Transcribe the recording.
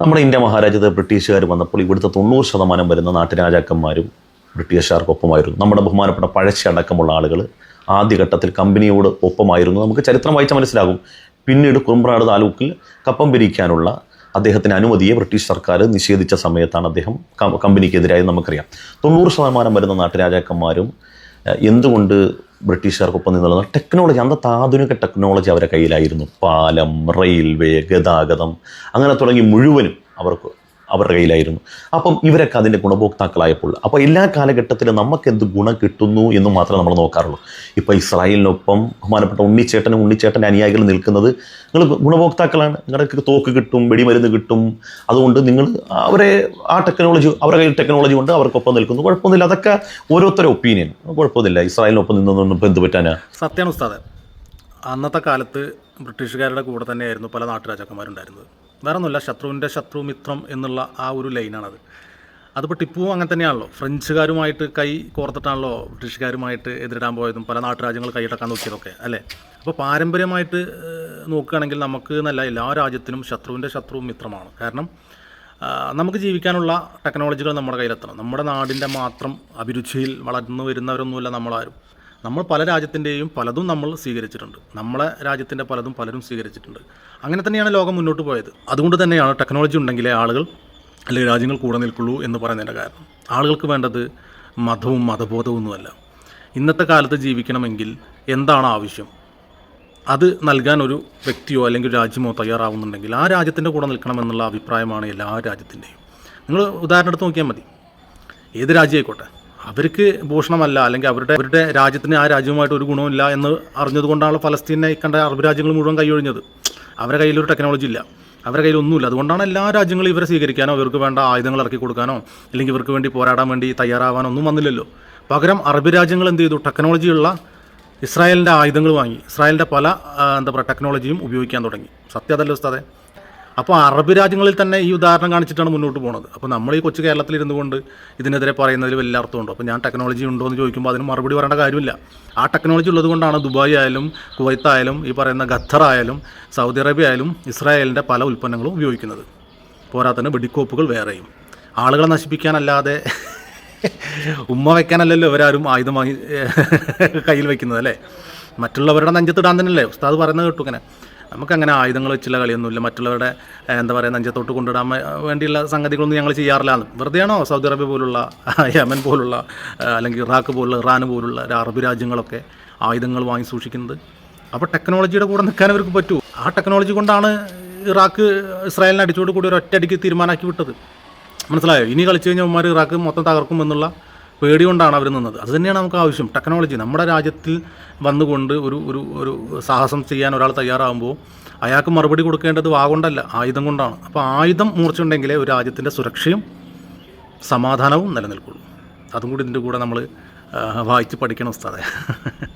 നമ്മുടെ ഇന്ത്യ മഹാരാജ്യത്ത് ബ്രിട്ടീഷുകാർ വന്നപ്പോൾ ഇവിടുത്തെ തൊണ്ണൂറ് ശതമാനം വരുന്ന നാട്ടുരാജാക്കന്മാരും ബ്രിട്ടീഷുകാർക്കൊപ്പമായിരുന്നു. നമ്മുടെ ബഹുമാനപ്പെട്ട പഴശ്ശി അടക്കമുള്ള ആളുകൾ ആദ്യഘട്ടത്തിൽ കമ്പനിയോട് ഒപ്പമായിരുന്നു. നമുക്ക് ചരിത്രം വായിച്ചാൽ മനസ്സിലാകും. പിന്നീട് കുറുമ്പ്രാട് താലൂക്കിൽ കപ്പം പിരിക്കാനുള്ള അദ്ദേഹത്തിന് അനുമതിയെ ബ്രിട്ടീഷ് സർക്കാർ നിഷേധിച്ച സമയത്താണ് അദ്ദേഹം കമ്പനിക്കെതിരായത് നമുക്കറിയാം. തൊണ്ണൂറ് ശതമാനം വരുന്ന നാട്ടുരാജാക്കന്മാരും എന്തുകൊണ്ട് ബ്രിട്ടീഷുകാർക്കൊപ്പം നിന്നുള്ളത് ടെക്നോളജി അന്നത്തെ ആധുനിക ടെക്നോളജി അവരുടെ കയ്യിലായിരുന്നു. പാലം റെയിൽവേ ഗതാഗതം അങ്ങനെ തുടങ്ങി മുഴുവനും അവർക്ക് അവരുടെ കയ്യിലായിരുന്നു. അപ്പം ഇവരൊക്കെ അതിന്റെ ഗുണഭോക്താക്കളായപ്പോൾ അപ്പോൾ എല്ലാ കാലഘട്ടത്തിലും നമുക്ക് എന്ത് ഗുണം കിട്ടുന്നു എന്ന് മാത്രമേ നമ്മൾ നോക്കാറുള്ളൂ. ഇപ്പോൾ ഇസ്രായേലിനൊപ്പം ബഹുമാനപ്പെട്ട ഉണ്ണിച്ചേട്ടനും ഉണ്ണിച്ചേട്ടന്റെ അനുയായികൾ നിൽക്കുന്നത് നിങ്ങൾ ഗുണഭോക്താക്കളാണ്. നിങ്ങൾക്ക് തോക്ക് കിട്ടും വെടിമരുന്ന് കിട്ടും. അതുകൊണ്ട് നിങ്ങൾ അവരെ ആ ടെക്നോളജി അവരുടെ കയ്യിൽ ടെക്നോളജി കൊണ്ട് അവർക്കൊപ്പം നിൽക്കുന്നു. കുഴപ്പമൊന്നുമില്ല. അതൊക്കെ ഓരോരുത്തരുടെ ഒപ്പീനിയൻ. കുഴപ്പമൊന്നുമില്ല. ഇസ്രായേലിനൊപ്പം നിന്നൊന്നും ഇപ്പം എന്ത് പറ്റാനാ? സത്യമാണ് ഉസ്താദ്. അന്നത്തെ കാലത്ത് ബ്രിട്ടീഷുകാരുടെ കൂടെ തന്നെയായിരുന്നു പല നാട്ടുരാജാക്കന്മാരുണ്ടായിരുന്നത്. വേറെ ഒന്നുമില്ല ശത്രുവിന്റെ ശത്രു മിത്രം എന്നുള്ള ആ ഒരു ലൈനാണത്. അതിപ്പോൾ ടിപ്പുവും അങ്ങനെ തന്നെയാണല്ലോ. ഫ്രഞ്ചുകാരുമായിട്ട് കൈ കോർത്തിട്ടാണല്ലോ ബ്രിട്ടീഷുകാരുമായിട്ട് എതിരിടാൻ പോയതും പല നാട്ടുരാജ്യങ്ങൾ കൈയടക്കാൻ നോക്കിയതൊക്കെ അല്ലേ? അപ്പോൾ പാരമ്പര്യമായിട്ട് നോക്കുകയാണെങ്കിൽ നമുക്ക് എന്നല്ല എല്ലാ രാജ്യത്തിനും ശത്രുവിന്റെ ശത്രുവും മിത്രമാണ്. കാരണം നമുക്ക് ജീവിക്കാനുള്ള ടെക്നോളജികൾ നമ്മുടെ കയ്യിലെത്തണം. നമ്മുടെ നാടിന്റെ മാത്രം അഭിരുചിയിൽ വളർന്നു വരുന്നവരൊന്നുമില്ല നമ്മളാരും. നമ്മൾ പല രാജ്യത്തിന്റെയും പലതും നമ്മൾ സ്വീകരിച്ചിട്ടുണ്ട്. നമ്മളെ രാജ്യത്തിന്റെ പലതും പലരും സ്വീകരിച്ചിട്ടുണ്ട്. അങ്ങനെ തന്നെയാണ് ലോകം മുന്നോട്ട് പോയത്. അതുകൊണ്ട് തന്നെയാണ് ടെക്നോളജി ഉണ്ടെങ്കിലേ ആളുകൾ അല്ലെങ്കിൽ രാജ്യങ്ങൾ കൂടെ നിൽക്കുള്ളൂ എന്ന് പറയുന്നതിന്റെ കാരണം. ആളുകൾക്ക് വേണ്ടത് മതവും മതബോധവും ഒന്നുമല്ല ഇന്നത്തെ കാലത്ത് ജീവിക്കണമെങ്കിൽ എന്താണ് ആവശ്യം? അത് നൽകാൻ ഒരു വ്യക്തിയോ അല്ലെങ്കിൽ രാജ്യമോ തയ്യാറാവുന്നുണ്ടെങ്കിൽ ആ രാജ്യത്തിന്റെ കൂടെ നിൽക്കണമെന്നുള്ള അഭിപ്രായമാണ് എല്ലാ രാജ്യത്തിന്റെയും. നിങ്ങൾ ഉദാഹരണം എടുത്ത് നോക്കിയാൽ മതി. ഏത് രാജ്യമായിക്കോട്ടെ? അവർക്ക് ഭൂഷണമല്ല അല്ലെങ്കിൽ അവരുടെ അവരുടെ രാജ്യത്തിന് ആ രാജ്യവുമായിട്ട് ഒരു ഗുണമില്ല എന്ന് അറിഞ്ഞതുകൊണ്ടാണ് ഫലസ്തീനെ കണ്ട അറബ് രാജ്യങ്ങൾ മുഴുവൻ കൈയൊഴിഞ്ഞത്. അവരുടെ കയ്യിലൊരു ടെക്നോളജി ഇല്ല. അവരുടെ കയ്യിൽ ഒന്നുമില്ല. അതുകൊണ്ടാണ് എല്ലാ രാജ്യങ്ങളും ഇവരെ സ്വീകരിക്കാനോ ഇവർക്ക് വേണ്ട ആയുധങ്ങൾ ഇറക്കി കൊടുക്കാനോ അല്ലെങ്കിൽ ഇവർക്ക് വേണ്ടി പോരാടാൻ വേണ്ടി തയ്യാറാവാനോ ഒന്നും വന്നില്ലല്ലോ. പകരം അറബ് രാജ്യങ്ങൾ എന്ത് ചെയ്തു? ടെക്നോളജിയുള്ള ഇസ്രായേലിന്റെ ആയുധങ്ങൾ വാങ്ങി. ഇസ്രായേലിന്റെ പല എന്താ പറയുക ടെക്നോളജിയും ഉപയോഗിക്കാൻ തുടങ്ങി. സത്യം ഉസ്താദേ ഉസ്താദെ? അപ്പോൾ അറബ് രാജ്യങ്ങളിൽ തന്നെ ഈ ഉദാഹരണം കാണിച്ചിട്ടാണ് മുന്നോട്ട് പോകുന്നത് അപ്പോൾ നമ്മൾ ഈ കൊച്ചു കേരളത്തിൽ ഇരുന്നു കൊണ്ട് ഇതിനെതിരെ പറയുന്നതിൽ വലിയ അർത്ഥമുണ്ടോ അപ്പോൾ ഞാൻ ടെക്നോളജി ഉണ്ടോ എന്ന് ചോദിക്കുമ്പോൾ അതിന് മറുപടി പറയേണ്ട കാര്യമില്ല. ആ ടെക്നോളജി ഉള്ളത് കൊണ്ടാണ് ദുബായ് ആയാലും കുവൈത്ത് ആയാലും ഈ പറയുന്ന ഖത്തർ ആയാലും സൗദി അറേബ്യ ആയാലും ഇസ്രായേലിന്റെ പല ഉൽപ്പന്നങ്ങളും ഉപയോഗിക്കുന്നത്. പോരാത്തന്നെ വെടിക്കോപ്പുകൾ വേറെയും. ആളുകളെ നശിപ്പിക്കാനല്ലാതെ ഉമ്മ വെക്കാനല്ലല്ലോ ഇവരാരും ആയുധം വാങ്ങി കയ്യിൽ വെക്കുന്നത് അല്ലേ? മറ്റുള്ളവരുടെ നെഞ്ചത്തിടാൻ തന്നെയല്ലേ? ഉസ്താദ് പറയുന്നത് കേട്ടു ഇങ്ങനെ. നമുക്കങ്ങനെ ആയുധങ്ങൾ വെച്ചുള്ള കളിയൊന്നുമില്ല. മറ്റുള്ളവരുടെ എന്താ പറയുക നെഞ്ചത്തോട്ട് കൊണ്ടിടാൻ വേണ്ടിയുള്ള സംഗതികളൊന്നും ഞങ്ങൾ ചെയ്യാറില്ല. വെറുതെയാണോ സൗദി അറേബ്യ പോലുള്ള യമൻ പോലുള്ള അല്ലെങ്കിൽ ഇറാഖ് പോലുള്ള ഇറാൻ പോലുള്ള അറബ് രാജ്യങ്ങളൊക്കെ ആയുധങ്ങൾ വാങ്ങി സൂക്ഷിക്കുന്നത്? അപ്പോൾ ടെക്നോളജിയുടെ കൂടെ നിൽക്കാൻ അവർക്ക് പറ്റൂ. ആ ടെക്നോളജി കൊണ്ടാണ് ഇറാഖ് ഇസ്രായേലിനെ അടിച്ചോട് കൂടി ഒരു ഒറ്റയടിക്ക് തീരുമാനമാക്കി വിട്ടത്. മനസ്സിലായോ? ഇനി കളിച്ചു കഴിഞ്ഞാൽ ഉമ്മാർ ഇറാഖ് മൊത്തം തകർക്കും എന്നുള്ള പേടി കൊണ്ടാണ് അവർ നിന്നത്. അത് തന്നെയാണ് നമുക്ക് ആവശ്യം. ടെക്നോളജി. നമ്മുടെ രാജ്യത്തിൽ വന്നുകൊണ്ട് ഒരു ഒരു ഒരു സാഹസം ചെയ്യാൻ ഒരാൾ തയ്യാറാകുമ്പോൾ അയാൾക്ക് മറുപടി കൊടുക്കേണ്ടത് വാ കൊണ്ടല്ല ആയുധം കൊണ്ടാണ്. അപ്പോൾ ആയുധം മൂർച്ചയുണ്ടെങ്കിലേ ഒരു രാജ്യത്തിന്റെ സുരക്ഷയും സമാധാനവും നിലനിൽക്കുള്ളൂ. അതും കൂടി ഇതിന്റെ കൂടെ നമ്മൾ വായിച്ച് പഠിക്കണം ഉസ്താദെ.